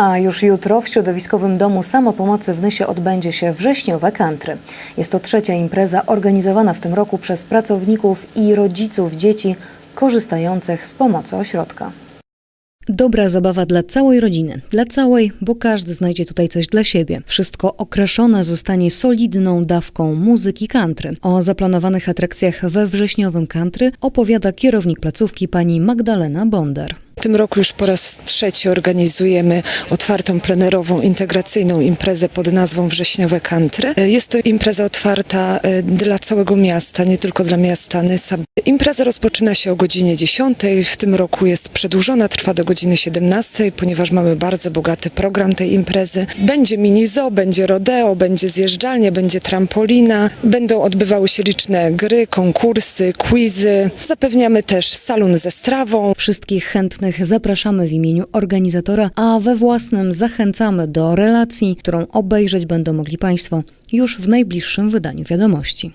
A już jutro w środowiskowym domu samopomocy w Nysie odbędzie się wrześniowe country. Jest to trzecia impreza organizowana w tym roku przez pracowników i rodziców dzieci korzystających z pomocy ośrodka. Dobra zabawa dla całej rodziny. Dla całej, bo każdy znajdzie tutaj coś dla siebie. Wszystko okraszone zostanie solidną dawką muzyki country. O zaplanowanych atrakcjach we wrześniowym country opowiada kierownik placówki pani Magdalena Bondar. W tym roku już po raz trzeci organizujemy otwartą plenerową integracyjną imprezę pod nazwą Wrześniowe Country. Jest to impreza otwarta e, dla całego miasta, nie tylko dla miasta Nysa. Impreza rozpoczyna się o godzinie 10. W tym roku jest przedłużona, trwa do godziny 17, ponieważ mamy bardzo bogaty program tej imprezy. Będzie mini zoo, będzie rodeo, będzie zjeżdżalnia, będzie trampolina. Będą odbywały się liczne gry, konkursy, quizy. Zapewniamy też salon ze strawą. Wszystkich zapraszamy w imieniu organizatora, a we własnym zachęcamy do relacji, którą obejrzeć będą mogli Państwo już w najbliższym wydaniu wiadomości.